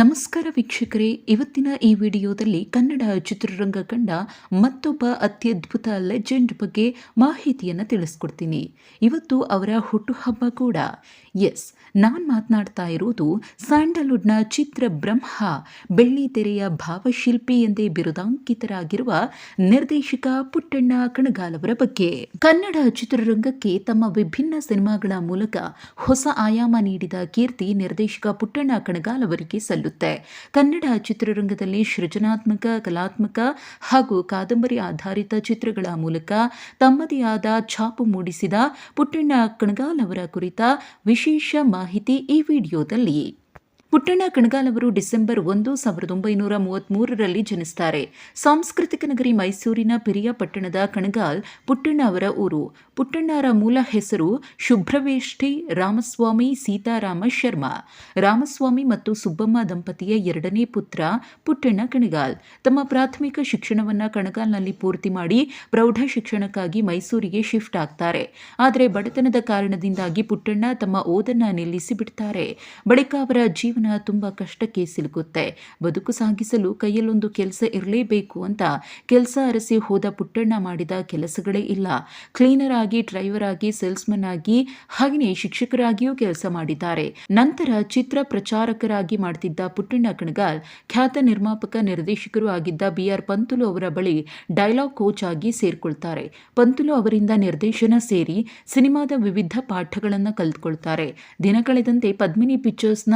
ನಮಸ್ಕಾರ ವೀಕ್ಷಕರೇ, ಇವತ್ತಿನ ಈ ವಿಡಿಯೋದಲ್ಲಿ ಕನ್ನಡ ಚಿತ್ರರಂಗ ಕಂಡ ಮತ್ತೊಬ್ಬ ಅತ್ಯದ್ಭುತ ಲೆಜೆಂಡ್ ಬಗ್ಗೆ ಮಾಹಿತಿಯನ್ನು ತಿಳಿಸ್ಕೊಡ್ತೀನಿ. ಇವತ್ತು ಅವರ ಹುಟ್ಟುಹಬ್ಬ ಕೂಡ. ಎಸ್, ನಾನು ಮಾತನಾಡ್ತಾ ಇರೋದು ಸ್ಯಾಂಡಲ್ವುಡ್ನ ಚಿತ್ರ ಬ್ರಹ್ಮ, ಬೆಳ್ಳಿ ತೆರೆಯ ಭಾವಶಿಲ್ಪಿ ಎಂದೇ ಬಿರುದಾಂಕಿತರಾಗಿರುವ ನಿರ್ದೇಶಕ ಪುಟ್ಟಣ್ಣ ಕಣಗಾಲವರ ಬಗ್ಗೆ. ಕನ್ನಡ ಚಿತ್ರರಂಗಕ್ಕೆ ತಮ್ಮ ವಿಭಿನ್ನ ಸಿನಿಮಾಗಳ ಮೂಲಕ ಹೊಸ ಆಯಾಮ ನೀಡಿದ ಕೀರ್ತಿ ನಿರ್ದೇಶಕ ಪುಟ್ಟಣ್ಣ ಕಣಗಾಲ್ ಅವರಿಗೆ ಸಲ್ಲುತ್ತೆ ಕನ್ನಡ ಚಿತ್ರರಂಗದಲ್ಲಿ ಸೃಜನಾತ್ಮಕ, ಕಲಾತ್ಮಕ ಹಾಗೂ ಕಾದಂಬರಿ ಆಧಾರಿತ ಚಿತ್ರಗಳ ಮೂಲಕ ತಮ್ಮದೇ ಆದ ಛಾಪು ಮೂಡಿಸಿದ ಪುಟ್ಟಣ್ಣ ಕಣಗಾಲ್ ಅವರ ಕುರಿತ ವಿಶೇಷ ಮಾಹಿತಿ ಈ ವಿಡಿಯೋದಲ್ಲಿ. ಪುಟ್ಟಣ್ಣ ಕಣಗಾಲ್ ಅವರು ಡಿಸೆಂಬರ್ ಒಂದು, ಸಾವಿರದ ಒಂಬೈನೂರ ಮೂವತ್ಮೂರರಲ್ಲಿ ಜನಿಸ್ತಾರೆ. ಸಾಂಸ್ಕೃತಿಕ ನಗರಿ ಮೈಸೂರಿನ ಪಿರಿಯ ಪಟ್ಟಣದ ಕಣಗಾಲ್ ಪುಟ್ಟಣ್ಣ ಅವರ ಊರು. ಪುಟ್ಟಣ್ಣರ ಮೂಲ ಹೆಸರು ಶುಭ್ರವೇಷ್ಠಿ ರಾಮಸ್ವಾಮಿ ಸೀತಾರಾಮ ಶರ್ಮಾ. ರಾಮಸ್ವಾಮಿ ಮತ್ತು ಸುಬ್ಬಮ್ಮ ದಂಪತಿಯ ಎರಡನೇ ಪುತ್ರ ಪುಟ್ಟಣ್ಣ ಕಣಗಾಲ್. ತಮ್ಮ ಪ್ರಾಥಮಿಕ ಶಿಕ್ಷಣವನ್ನು ಕಣಗಾಲ್ನಲ್ಲಿ ಪೂರ್ತಿ ಮಾಡಿ ಪ್ರೌಢ ಶಿಕ್ಷಣಕ್ಕಾಗಿ ಮೈಸೂರಿಗೆ ಶಿಫ್ಟ್ ಆಗ್ತಾರೆ. ಆದರೆ ಬಡತನದ ಕಾರಣದಿಂದಾಗಿ ಪುಟ್ಟಣ್ಣ ತಮ್ಮ ಓದನ್ನ ನಿಲ್ಲಿಸಿ ಬಿಡ್ತಾರೆ ಬಳಿಕ ಅವರ ಜೀವನ ತುಂಬಾ ಕಷ್ಟಕ್ಕೆ ಸಿಲುಕುತ್ತೆ. ಬದುಕು ಸಾಗಿಸಲು ಕೈಯಲ್ಲೊಂದು ಕೆಲಸ ಇರಲೇಬೇಕು ಅಂತ ಕೆಲಸ ಅರಸಿ ಹೋದ ಪುಟ್ಟಣ್ಣ ಮಾಡಿದ ಕೆಲಸಗಳೇ ಇಲ್ಲ. ಕ್ಲೀನರ್ ಆಗಿ, ಡ್ರೈವರ್ ಆಗಿ, ಸೇಲ್ಸ್ಮನ್ ಆಗಿ ಹಾಗೆಯೇ ಶಿಕ್ಷಕರಾಗಿಯೂ ಕೆಲಸ ಮಾಡಿದ್ದಾರೆ. ನಂತರ ಚಿತ್ರ ಪ್ರಚಾರಕರಾಗಿ ಮಾಡ್ತಿದ್ದ ಪುಟ್ಟಣ್ಣ ಕಣಗಾಲ್, ಖ್ಯಾತ ನಿರ್ಮಾಪಕ, ನಿರ್ದೇಶಕರು ಆಗಿದ್ದ ಬಿ ಆರ್ ಪಂತುಲು ಅವರ ಬಳಿ ಡೈಲಾಗ್ ಕೋಚ್ ಆಗಿ ಸೇರ್ಕೊಳ್ತಾರೆ. ಪಂತುಲು ಅವರಿಂದ ನಿರ್ದೇಶನ ಸೇರಿ ಸಿನಿಮಾದ ವಿವಿಧ ಪಾಠಗಳನ್ನು ಕಲಿತುಕೊಳ್ತಾರೆ. ದಿನ ಕಳೆದಂತೆ ಪದ್ಮಿನಿ ಪಿಕ್ಚರ್ಸ್ನ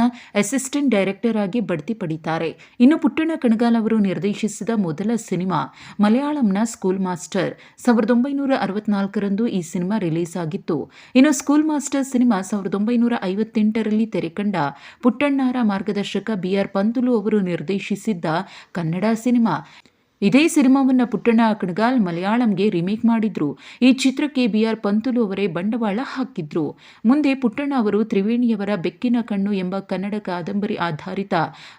ಅಸಿಸ್ಟೆಂಟ್ ಡೈರೆಕ್ಟರ್ ಆಗಿ ಬಡ್ತಿ ಪಡಿತಾರೆ. ಇನ್ನು ಪುಟ್ಟಣ್ಣ ಕಣಗಾಲ್ ಅವರು ನಿರ್ದೇಶಿಸಿದ ಮೊದಲ ಸಿನಿಮಾ ಮಲಯಾಳಂನ ಸ್ಕೂಲ್ ಮಾಸ್ಟರ್. ಸಾವಿರದ ಒಂಬೈನೂರ ಅರವತ್ನಾಲ್ಕರಂದು ಈ ಸಿನಿಮಾ ರಿಲೀಸ್ ಆಗಿತ್ತು. ಇನ್ನು ಸ್ಕೂಲ್ ಮಾಸ್ಟರ್ ಸಿನಿಮಾ ಸಾವಿರದ ಒಂಬೈನೂರ ಐವತ್ತೆಂಟರಲ್ಲಿ ತೆರೆಕಂಡ ಪುಟ್ಟಣ್ಣಾರ ಮಾರ್ಗದರ್ಶಕ ಬಿ ಆರ್ ಪಂತುಲು ಅವರು ನಿರ್ದೇಶಿಸಿದ್ದ ಕನ್ನಡ ಸಿನಿಮಾ ಇದೇ ಸಿನಿಮಾವನ್ನು ಪುಟ್ಟಣ್ಣ ಕಣಗಾಲ್ ಮಲಯಾಳಂಗೆ ರಿಮೇಕ್ ಮಾಡಿದ್ರು. ಈ ಚಿತ್ರಕ್ಕೆ ಬಿ ಆರ್ ಪಂತುಲು ಅವರೇ ಬಂಡವಾಳ ಹಾಕಿದ್ರು. ಮುಂದೆ ಪುಟ್ಟಣ್ಣ ಅವರು ತ್ರಿವೇಣಿಯವರ ಬೆಕ್ಕಿನ ಕಣ್ಣು ಎಂಬ ಕನ್ನಡ ಕಾದಂಬರಿ ಆಧಾರಿತ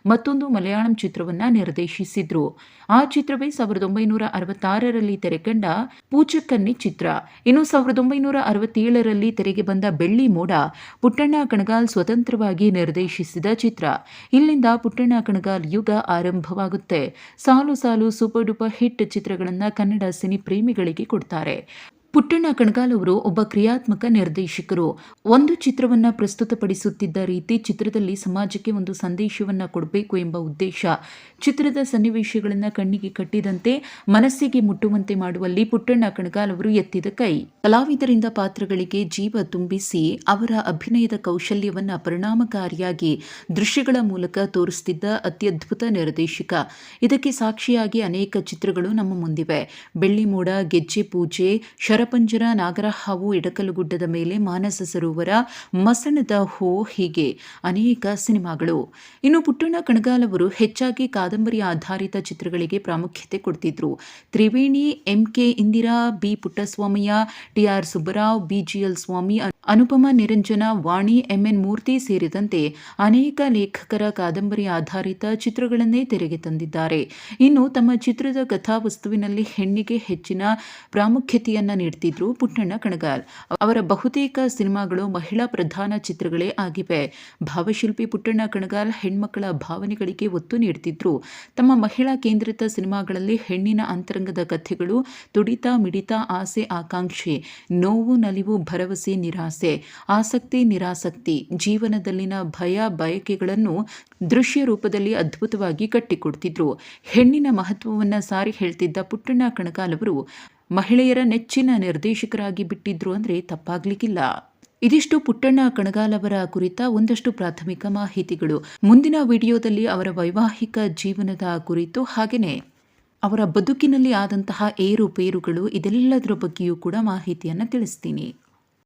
ಮತ್ತೊಂದು ಮಲಯಾಳಂ ಚಿತ್ರವನ್ನ ನಿರ್ದೇಶಿಸಿದ್ರು. ಆ ಚಿತ್ರವೇ ಸಾವಿರದ ಒಂಬೈನೂರ ಅರವತ್ತಾರರಲ್ಲಿ ತೆರೆಕಂಡ ಪೂಚಕ್ಕನ್ನಿ ಚಿತ್ರ. ಇನ್ನು ಸಾವಿರದ ಒಂಬೈನೂರ ಅರವತ್ತೇಳರಲ್ಲಿ ತೆರೆಗೆ ಬಂದ ಬೆಳ್ಳಿ ಮೋಡ ಪುಟ್ಟಣ್ಣ ಕಣಗಾಲ್ ಸ್ವತಂತ್ರವಾಗಿ ನಿರ್ದೇಶಿಸಿದ ಚಿತ್ರ. ಇಲ್ಲಿಂದ ಪುಟ್ಟಣ್ಣ ಕಣಗಾಲ್ ಯುಗ ಆರಂಭವಾಗುತ್ತೆ. ಸಾಲು ಸಾಲು ಡೂಪರ್ ಹಿಟ್ ಚಿತ್ರಗಳನ್ನು ಕನ್ನಡ ಸಿನಿ ಪ್ರೇಮಿಗಳಿಗೆ ಕೊಡ್ತಾರೆ. ಪುಟ್ಟಣ್ಣ ಕಣಗಾಲ್ ಅವರು ಒಬ್ಬ ಕ್ರಿಯಾತ್ಮಕ ನಿರ್ದೇಶಕರು. ಒಂದು ಚಿತ್ರವನ್ನು ಪ್ರಸ್ತುತಪಡಿಸುತ್ತಿದ್ದ ರೀತಿ ಚಿತ್ರದಲ್ಲಿ ಸಮಾಜಕ್ಕೆ ಒಂದು ಸಂದೇಶವನ್ನು ಕೊಡಬೇಕು ಎಂಬ ಉದ್ದೇಶ. ಚಿತ್ರದ ಸನ್ನಿವೇಶಗಳನ್ನು ಕಣ್ಣಿಗೆ ಕಟ್ಟಿದಂತೆ ಮನಸ್ಸಿಗೆ ಮುಟ್ಟುವಂತೆ ಮಾಡುವಲ್ಲಿ ಪುಟ್ಟಣ್ಣ ಕಣಗಾಲ್ ಅವರು ಎತ್ತಿದ ಕೈ. ಕಲಾವಿದರಿಂದ ಪಾತ್ರಗಳಿಗೆ ಜೀವ ತುಂಬಿಸಿ ಅವರ ಅಭಿನಯದ ಕೌಶಲ್ಯವನ್ನು ಪರಿಣಾಮಕಾರಿಯಾಗಿ ದೃಶ್ಯಗಳ ಮೂಲಕ ತೋರಿಸುತ್ತಿದ್ದ ಅತ್ಯದ್ಭುತ ನಿರ್ದೇಶಕ. ಇದಕ್ಕೆ ಸಾಕ್ಷಿಯಾಗಿ ಅನೇಕ ಚಿತ್ರಗಳು ನಮ್ಮ ಮುಂದಿವೆ. ಬೆಳ್ಳಿ ಮೋಡ ಗೆಜ್ಜೆ ಪೂಜೆ ಶರಪಂಜರ ಇಡಕಲು ಗುಡ್ಡದ ಮೇಲೆ ಮಾನಸ ಸರೋವರ, ಮಸಣದ ಹೋ ಹೀಗೆ ಅನೇಕ ಸಿನಿಮಾಗಳು. ಇನ್ನು ಪುಟ್ಟಣ್ಣ ಕಣಗಾಲ್ ಅವರು ಹೆಚ್ಚಾಗಿ ಕಾದಂಬರಿ ಆಧಾರಿತ ಚಿತ್ರಗಳಿಗೆ ಪ್ರಾಮುಖ್ಯತೆ ಕೊಡ್ತಿದ್ರು. Triveni M K Indira, B Puttaswamayya T R Subbarao, B G L Swami Anupama Niranjana, Vani M N Murthy ಸೇರಿದಂತೆ ಅನೇಕ ಲೇಖಕರ ಕಾದಂಬರಿ ಆಧಾರಿತ ಚಿತ್ರಗಳನ್ನೇ ತೆರೆಗೆ ತಂದಿದ್ದಾರೆ. ಇನ್ನು ತಮ್ಮ ಚಿತ್ರದ ಕಥಾವಸ್ತುವಿನಲ್ಲಿ ಹೆಣ್ಣಿಗೆ ಹೆಚ್ಚಿನ ಪ್ರಾಮುಖ್ಯತೆಯನ್ನು ನೀಡ್ತಿದ್ರು ಪುಟ್ಟಣ್ಣ ಕಣಗಾಲ್. ಅವರ ಬಹುತೇಕ ಸಿನಿಮಾಗಳು ಮಹಿಳಾ ಪ್ರಧಾನ ಚಿತ್ರಗಳೇ ಆಗಿವೆ. ಭಾವಶಿಲ್ಪಿ ಪುಟ್ಟಣ್ಣ ಕಣಗಾಲ್ ಹೆಣ್ಮಕ್ಕಳ ಭಾವನೆಗಳಿಗೆ ಒತ್ತು ನೀಡ್ತಿದ್ರು. ತಮ್ಮ ಮಹಿಳಾ ಕೇಂದ್ರಿತ ಸಿನಿಮಾಗಳಲ್ಲಿ ಹೆಣ್ಣಿನ ಅಂತರಂಗದ ಕಥೆಗಳು ತುಡಿತ ಮಿಡಿತ ಆಸೆ ಆಕಾಂಕ್ಷೆ, ನೋವು ನಲಿವು ಭರವಸೆ ನಿರಾಸೆ. ಆಸಕ್ತಿ, ನಿರಾಸಕ್ತಿ, ಜೀವನದಲ್ಲಿನ ಭಯ, ಬಯಕೆಗಳನ್ನು ದೃಶ್ಯ ರೂಪದಲ್ಲಿ ಅದ್ಭುತವಾಗಿ ಕಟ್ಟಿಕೊಡ್ತಿದ್ರು. ಹೆಣ್ಣಿನ ಮಹತ್ವವನ್ನು ಸಾರಿ ಹೇಳ್ತಿದ್ದ ಪುಟ್ಟಣ್ಣ ಕಣಗಾಲವರು ಮಹಿಳೆಯರ ನೆಚ್ಚಿನ ನಿರ್ದೇಶಕರಾಗಿ ಬಿಟ್ಟಿದ್ರು ಅಂದರೆ ತಪ್ಪಾಗ್ಲಿಕ್ಕಿಲ್ಲ. ಇದಿಷ್ಟು ಪುಟ್ಟಣ್ಣ ಕಣಗಾಲವರ ಕುರಿತ ಒಂದಷ್ಟು ಪ್ರಾಥಮಿಕ ಮಾಹಿತಿಗಳು. ಮುಂದಿನ ವಿಡಿಯೋದಲ್ಲಿ ಅವರ ವೈವಾಹಿಕ ಜೀವನದ ಕುರಿತು ಹಾಗೆಯೇ ಅವರ ಬದುಕಿನಲ್ಲಿ ಆದಂತಹ ಏರುಪೇರುಗಳು ಇದೆಲ್ಲದರ ಬಗ್ಗೆಯೂ ಕೂಡ ಮಾಹಿತಿಯನ್ನು ತಿಳಿಸ್ತೀನಿ.